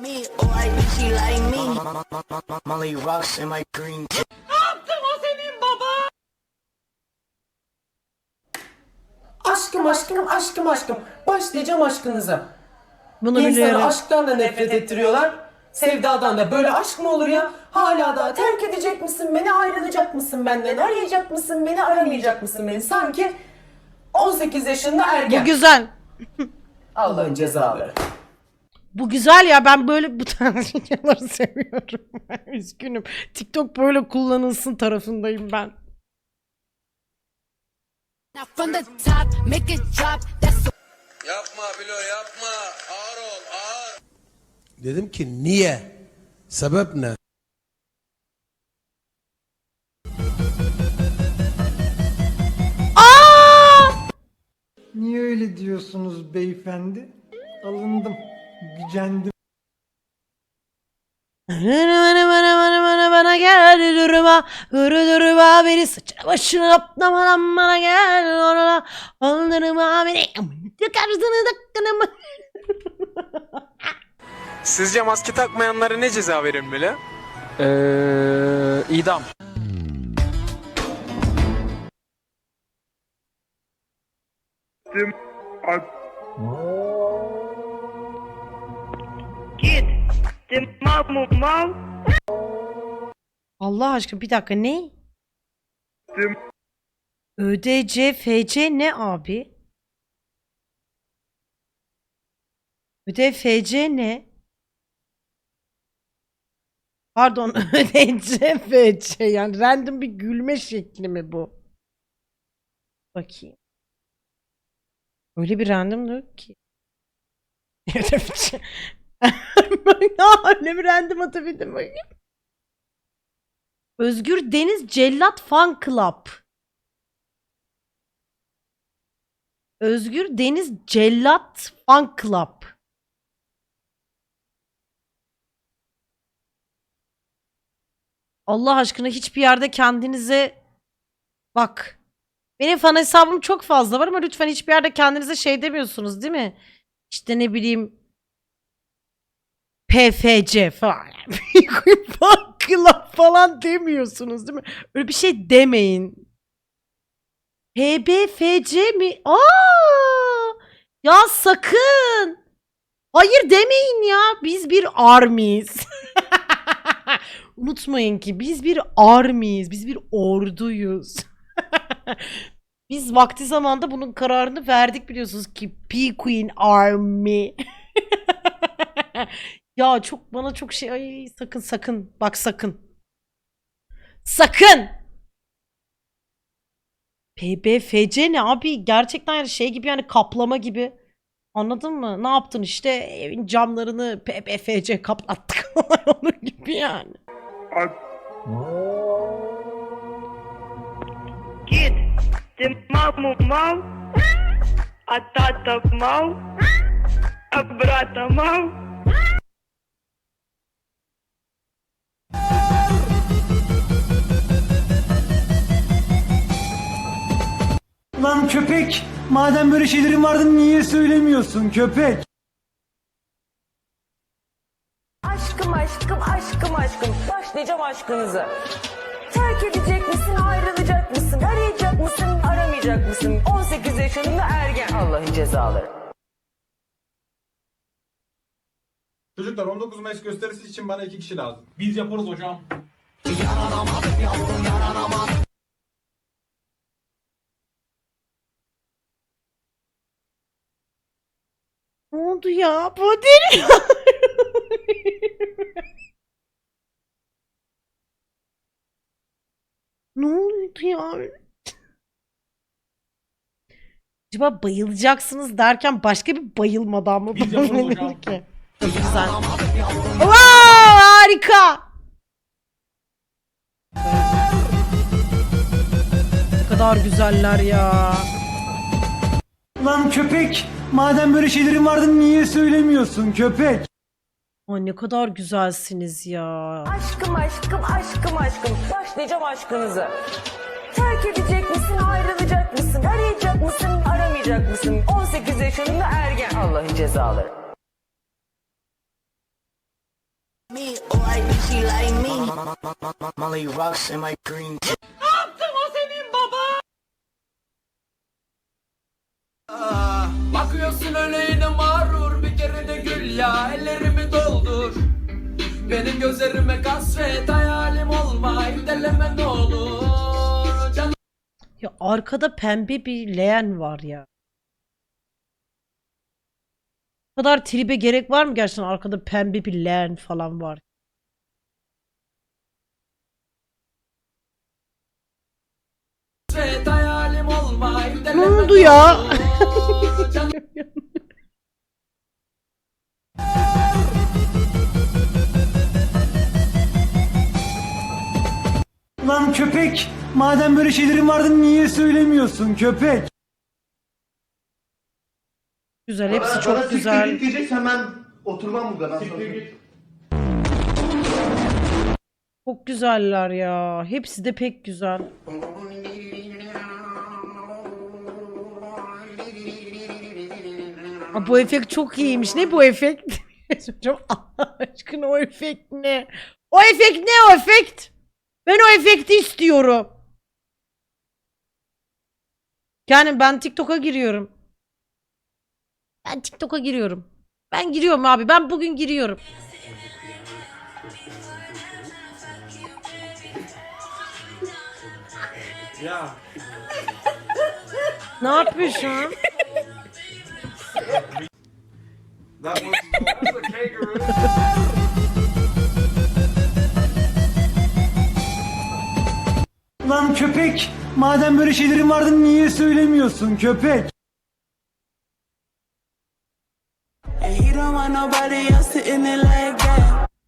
Me, oh, I think she like me. Molly rocks in my green tea. Aşkım aşkım aşkım aşkım. Başlayacağım aşkınıza. Bunu İnsanı biliyorum. aşktan da nefret ettiriyorlar. Sevdadan da böyle aşk mı olur ya? Hala daha terk edecek misin beni, ayrılacak mısın benden, arayacak mısın beni, aramayacak mısın beni? Sanki 18 yaşında ergen. Bu güzel. Allah'ın cezaları. Bu güzel ya ben böyle bu tarz videoları seviyorum. Üzgünüm. TikTok böyle kullanılsın tarafındayım ben. Yapma Bilo yapma. Ağır ol ağır. Dedim ki niye? Sebep ne? Niye öyle diyorsunuz beyefendi? Alındım, gücendim. Bana bana bana bana bana gel durma Hırı durma beni saçına başına atlama lan bana gel Ona aldırma beni Tıkarsını tıkkını Sizce maske takmayanlara ne ceza verilmeli? Ee, idam. Allah aşkına bir dakika ne? ÖDC FC ne abi? ÖDC FC ne? Pardon ÖDC FC yani random bir gülme şekli mi bu? Bakayım. Öyle bir random yok ki. Öyle bir random atabildim bakayım. Özgür Deniz Cellat Fan Club. Özgür Deniz Cellat Fan Club. Allah aşkına hiçbir yerde kendinize bak. Benim fan hesabım çok fazla var ama lütfen hiçbir yerde kendinize şey demiyorsunuz değil mi? İşte ne bileyim PFC falan. Club falan demiyorsunuz değil mi? Öyle bir şey demeyin. HBFC mi? Aa! Ya sakın. Hayır demeyin ya. Biz bir armiyiz. Unutmayın ki biz bir armiyiz. Biz bir orduyuz. biz vakti zamanda bunun kararını verdik biliyorsunuz ki P Queen Army. ya çok bana çok şey ay sakın sakın bak sakın. Sakın. PBFC ne abi? Gerçekten yani şey gibi yani kaplama gibi. Anladın mı? Ne yaptın işte? Evin camlarını PBFC kaplattık. Onun gibi yani. Ты маму мал, а тата мал, а брата мал. Lan köpek! Madem böyle şeylerin vardı niye söylemiyorsun köpek? Aşkım aşkım aşkım aşkım. Başlayacağım aşkınıza. Terk edecek misin, ayrılacak mısın, arayacak mısın, aramayacak mısın? 18 yaşında ergen. Allah'ın cezaları. Çocuklar 19 Mayıs gösterisi için bana iki kişi lazım. Biz yaparız hocam. Ne oldu ya? Bu deli. ne oldu ya? Acaba bayılacaksınız derken başka bir bayılmadan mı Biz yaparız bayılır hocam. ki? Çok güzel. Wow, harika. Ne kadar güzeller ya. Lan köpek! Madem böyle şeylerin vardı niye söylemiyorsun köpek? Ay ne kadar güzelsiniz ya. Aşkım aşkım aşkım aşkım. Başlayacağım aşkınıza. Terk edecek misin, ayrılacak mısın, arayacak mısın, aramayacak mısın? 18 yaşında ergen. Allah'ın cezaları. me, she like me. Molly rocks in my green. Bakıyorsun öyle yine mağrur bir kere de gül ya. Ellerimi doldur. Benim gözlerime kasvet hayalim olma ilerleme ne olur. Canım Ya arkada pembe bir leğen var ya. Bu kadar tribe gerek var mı gerçekten? Arkada pembe bir leğen falan var. Ne oldu ya? Lan köpek! Madem böyle şeylerin vardı niye söylemiyorsun köpek? Güzel hepsi çok güzel. diyecekse hemen oturmam burada. Çok güzeller ya. Hepsi de pek güzel. Aa, bu efekt çok iyiymiş. Ne bu efekt? Hocam Allah aşkına o efekt ne? O efekt ne o efekt? Ben o efekti istiyorum. Yani ben TikTok'a giriyorum. Ben TikTok'a giriyorum. Ben giriyorum abi. Ben bugün giriyorum. Ne yapıyorsun? Lan köpek! Madem böyle şeylerin vardı niye söylemiyorsun köpek?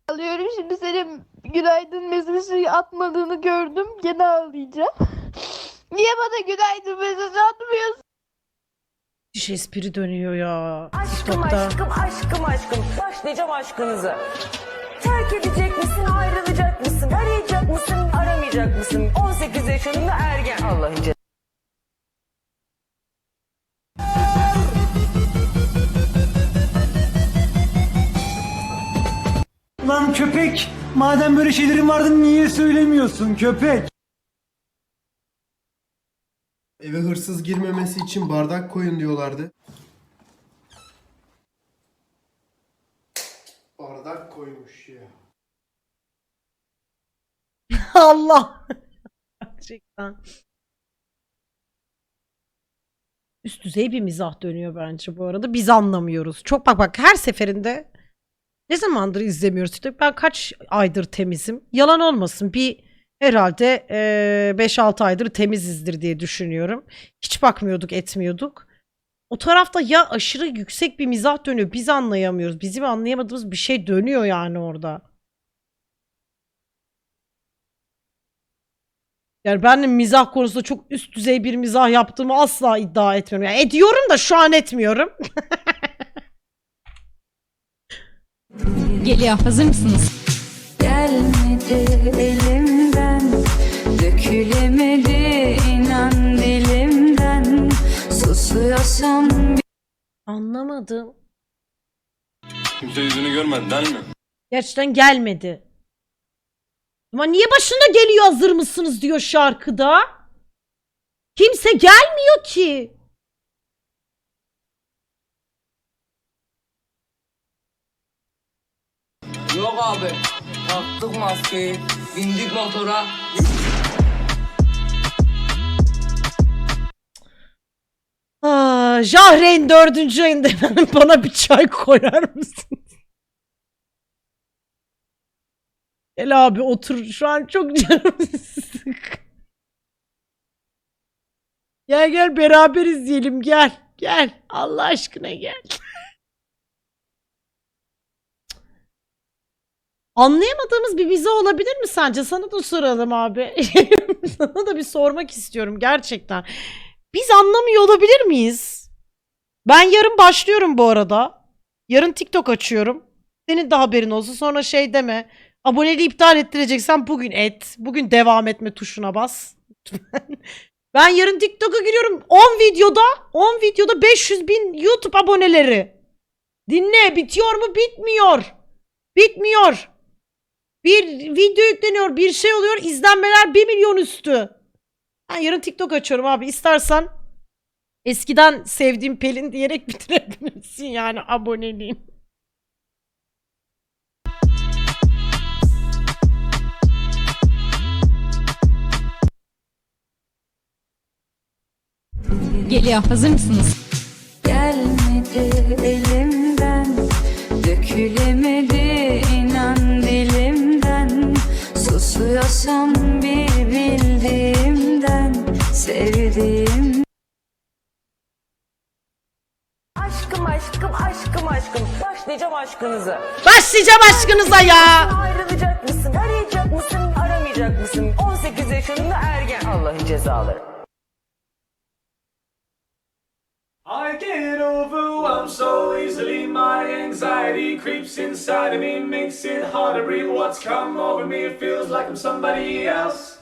Alıyorum şimdi senin günaydın mesajı atmadığını gördüm. Gene ağlayacağım. Niye bana günaydın mesajı atmıyorsun? Müthiş espri dönüyor ya. Aşkım TikTok'ta. aşkım aşkım aşkım. Başlayacağım aşkınızı. Terk edecek misin ayrılacak mısın? Arayacak mısın aramayacak mısın? 18 yaşında ergen Allah'ın cezası. Lan köpek! Madem böyle şeylerin vardı niye söylemiyorsun köpek? Eve hırsız girmemesi için bardak koyun diyorlardı. Bardak koymuş ya. Allah. Gerçekten. Üst düzey bir mizah dönüyor bence bu arada. Biz anlamıyoruz. Çok bak bak her seferinde ne zamandır izlemiyoruz işte. Ben kaç aydır temizim. Yalan olmasın bir herhalde eee 5-6 aydır temizizdir diye düşünüyorum. Hiç bakmıyorduk etmiyorduk. O tarafta ya aşırı yüksek bir mizah dönüyor. Biz anlayamıyoruz. Bizim anlayamadığımız bir şey dönüyor yani orada. Yani ben de mizah konusunda çok üst düzey bir mizah yaptığımı asla iddia etmiyorum. Yani ediyorum da şu an etmiyorum. Geliyor. Hazır mısınız? Gelmedi elimden Dökülemedi inan dilimden Susuyorsam Anlamadım. Kimse yüzünü görmedi değil mi? Gerçekten gelmedi. Ama niye başında geliyor hazır mısınız diyor şarkıda. Kimse gelmiyor ki. Yok abi taktık maskeyi bindik motora Jahreyn dördüncü ayında efendim bana bir çay koyar mısın? Gel abi otur. Şu an çok canım sık. Gel gel beraber izleyelim gel. Gel. Allah aşkına gel. Anlayamadığımız bir vize olabilir mi sence? Sana da soralım abi. Sana da bir sormak istiyorum gerçekten. Biz anlamıyor olabilir miyiz? Ben yarın başlıyorum bu arada. Yarın TikTok açıyorum. Senin de haberin olsun. Sonra şey deme. Aboneliği iptal ettireceksen bugün et. Bugün devam etme tuşuna bas. ben yarın TikTok'a giriyorum. 10 videoda 10 videoda 500 bin YouTube aboneleri. Dinle bitiyor mu? Bitmiyor. Bitmiyor. Bir video yükleniyor, bir şey oluyor. izlenmeler 1 milyon üstü. Ben yarın TikTok açıyorum abi. İstersen eskiden sevdiğim Pelin diyerek bitirebilirsin yani aboneliğim. Geliyor. Hazır mısınız? Gelmedi elimden Dökülemedi Aşkınızı. Başlayacağım aşkınıza ya. Ayrılacak mısın? Arayacak mısın? Aramayacak mısın? 18 yaşında ergen Allah'ın cezaları. I get overwhelmed so easily. My anxiety creeps inside of me, makes it hard to breathe. What's come over me? It feels like I'm somebody else.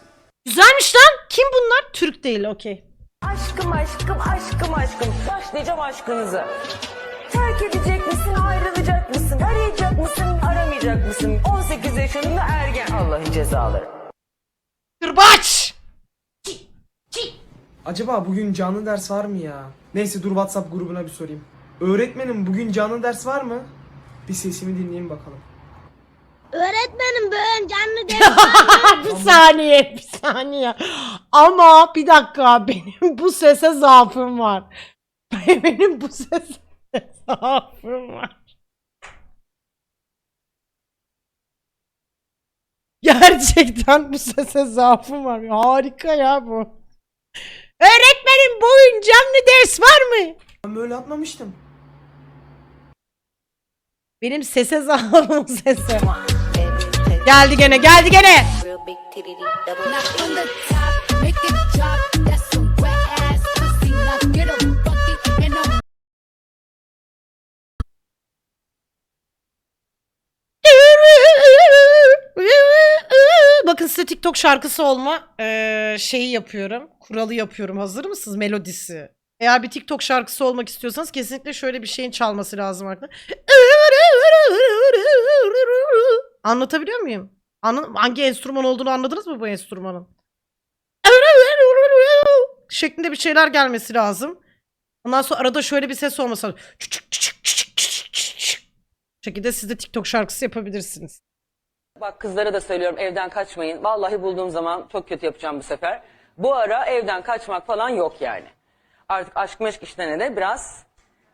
Güzelmiş lan. Kim bunlar? Türk değil okey. Aşkım aşkım aşkım aşkım. Başlayacağım aşkınızı. Terk edecek misin? Ayrılacak mısın? Arayacak mısın? Aramayacak mısın? 18 yaşında ergen Allah'ın cezaları. Kırbaç. Acaba bugün canlı ders var mı ya? Neyse dur WhatsApp grubuna bir sorayım. Öğretmenim bugün canlı ders var mı? Bir sesimi dinleyin bakalım. Öğretmenim ben canlı bir saniye, bir saniye. Ama bir dakika benim bu sese zaafım var. Benim bu sese var. Gerçekten bu sese zaafım var. Harika ya bu. Öğretmenim bugün canlı ders var mı? Ben böyle atmamıştım. Benim sese zaafım sese. Geldi gene, geldi gene. TikTok şarkısı olma eee, şeyi yapıyorum. Kuralı yapıyorum. Hazır mısınız? Melodisi. Eğer bir TikTok şarkısı olmak istiyorsanız kesinlikle şöyle bir şeyin çalması lazım arkadaşlar. Anlatabiliyor muyum? Anladın, hangi enstrüman olduğunu anladınız mı bu enstrümanın? Şeklinde bir şeyler gelmesi lazım. Ondan sonra arada şöyle bir ses olması lazım. şekilde siz de TikTok şarkısı yapabilirsiniz. Bak kızlara da söylüyorum evden kaçmayın. Vallahi bulduğum zaman çok kötü yapacağım bu sefer. Bu ara evden kaçmak falan yok yani. Artık aşk meşk işlerine de biraz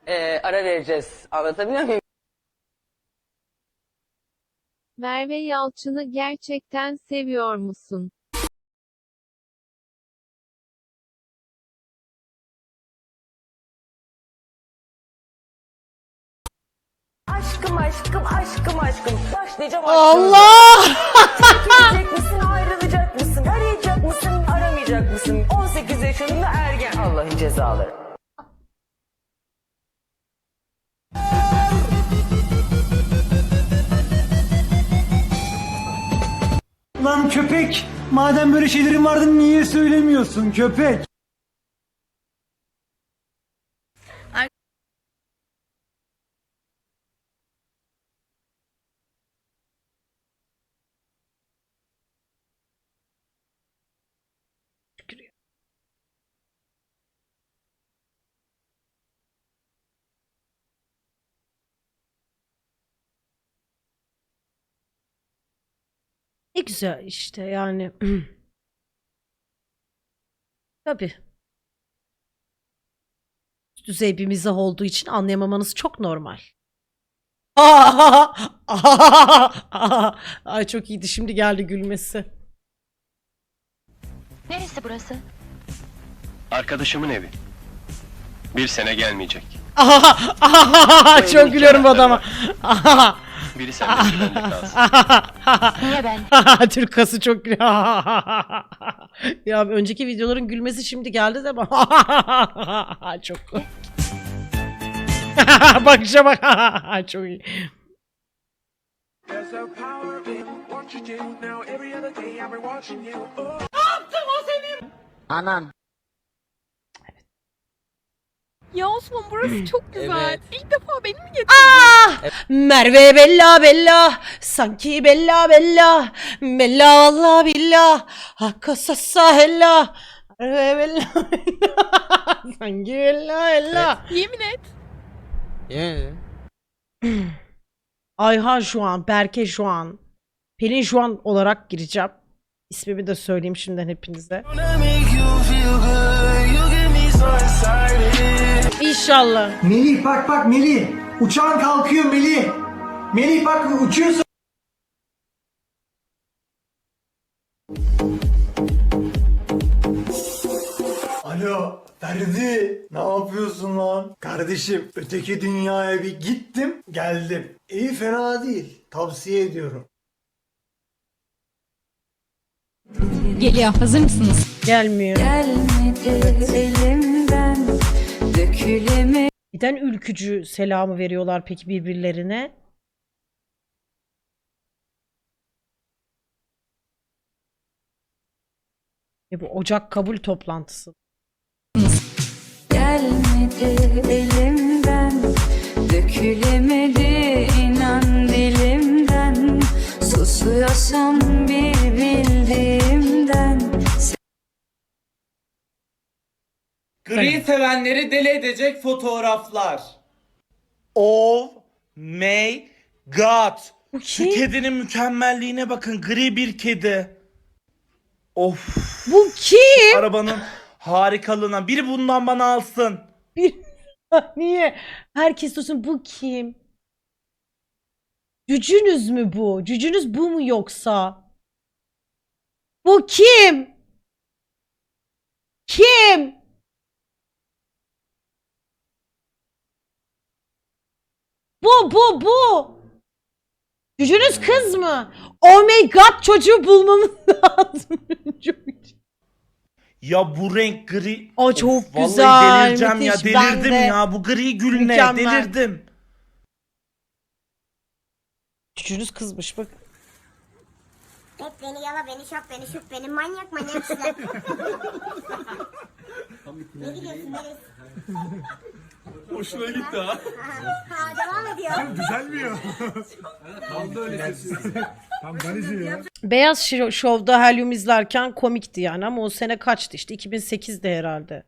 eee, ara vereceğiz. Anlatabiliyor muyum? Merve Yalçın'ı gerçekten seviyor musun? Aşkım aşkım aşkım aşkım. Başlayacağım aşkınıza. Allah! Terk edecek misin? Ayrılacak mısın? Arayacak mısın? Aramayacak mısın? 18 yaşında ergen Allah'ın cezaları. Lan köpek! Madem böyle şeylerin vardı niye söylemiyorsun köpek? Ne güzel işte yani. Tabii. Üst düzey bir mizah olduğu için anlayamamanız çok normal. Ay çok iyiydi. Şimdi geldi gülmesi. Neresi burası? Arkadaşımın evi. Bir sene gelmeyecek. çok gülüyorum bu adama. Biri senden güvenlik lazım. Niye ben? Türk kası çok gülüyor. ya önceki videoların gülmesi şimdi geldi de bak. çok Bakışa bak. çok iyi. Ya Osman burası çok güzel. İlk defa beni mi getirdin? Ah! Merve Bella Bella sanki Bella Bella Bella vallahi billah Hakka sassa hella Merve Bella Bella sanki Bella Bella Yemin et. Ayhan şu an, Berke şu an, Pelin şu an olarak gireceğim. İsmimi de söyleyeyim şimdiden hepinize. İnşallah. Melih bak bak Melih. Uçağın kalkıyor Melih. Melih bak uçuyorsun. Alo Ferdi ne yapıyorsun lan? Kardeşim öteki dünyaya bir gittim geldim. İyi fena değil tavsiye ediyorum. Geliyor. Hazır mısınız? Gelmiyor. Gelmedi elimden döküleme. Neden ülkücü selamı veriyorlar peki birbirlerine? E bu Ocak kabul toplantısı. Gelmedi elimden Dökülemedi inan dilimden Susuyorsam sevenleri deli edecek fotoğraflar. Oh my god. Bu Şu kim? kedinin mükemmelliğine bakın. Gri bir kedi. Of. Bu kim? Arabanın harikalığına. Biri bundan bana alsın. Bir niye? Herkes sorsun bu kim? Cücünüz mü bu? Cücünüz bu mu yoksa? Bu kim? Kim? Bu bu bu. Cücünüz kız mı? Oh my god çocuğu bulmamız lazım. Ya bu renk gri. Aa, çok Of, vallahi güzel, delireceğim ya. müthiş. Ben Delirdim de. ya. Bu gri gül ne? Delirdim. Cücünüz kızmış bak. Hep beni yala beni şap beni şup beni manyak manyak işler. ne gidiyorsun Melis? Hoşuna gitti ha. Ha devam ediyor. Düzelmiyor. Tam da öyle Tam Danici ya. Beyaz Şo- Şov'da Helyum izlerken komikti yani ama o sene kaçtı işte 2008'de herhalde.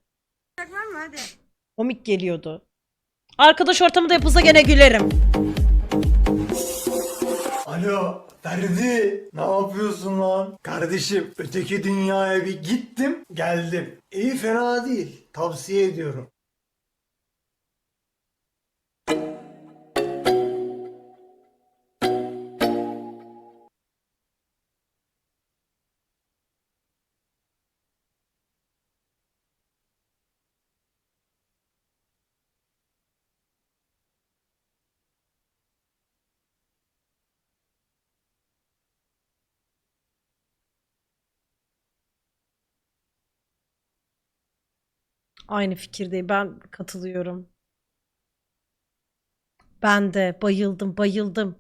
Komik geliyordu. Arkadaş ortamında yapılsa gene gülerim. Alo Ferdi ne yapıyorsun lan? Kardeşim öteki dünyaya bir gittim geldim. İyi fena değil tavsiye ediyorum. Aynı fikirdeyim. Ben katılıyorum. Ben de bayıldım, bayıldım.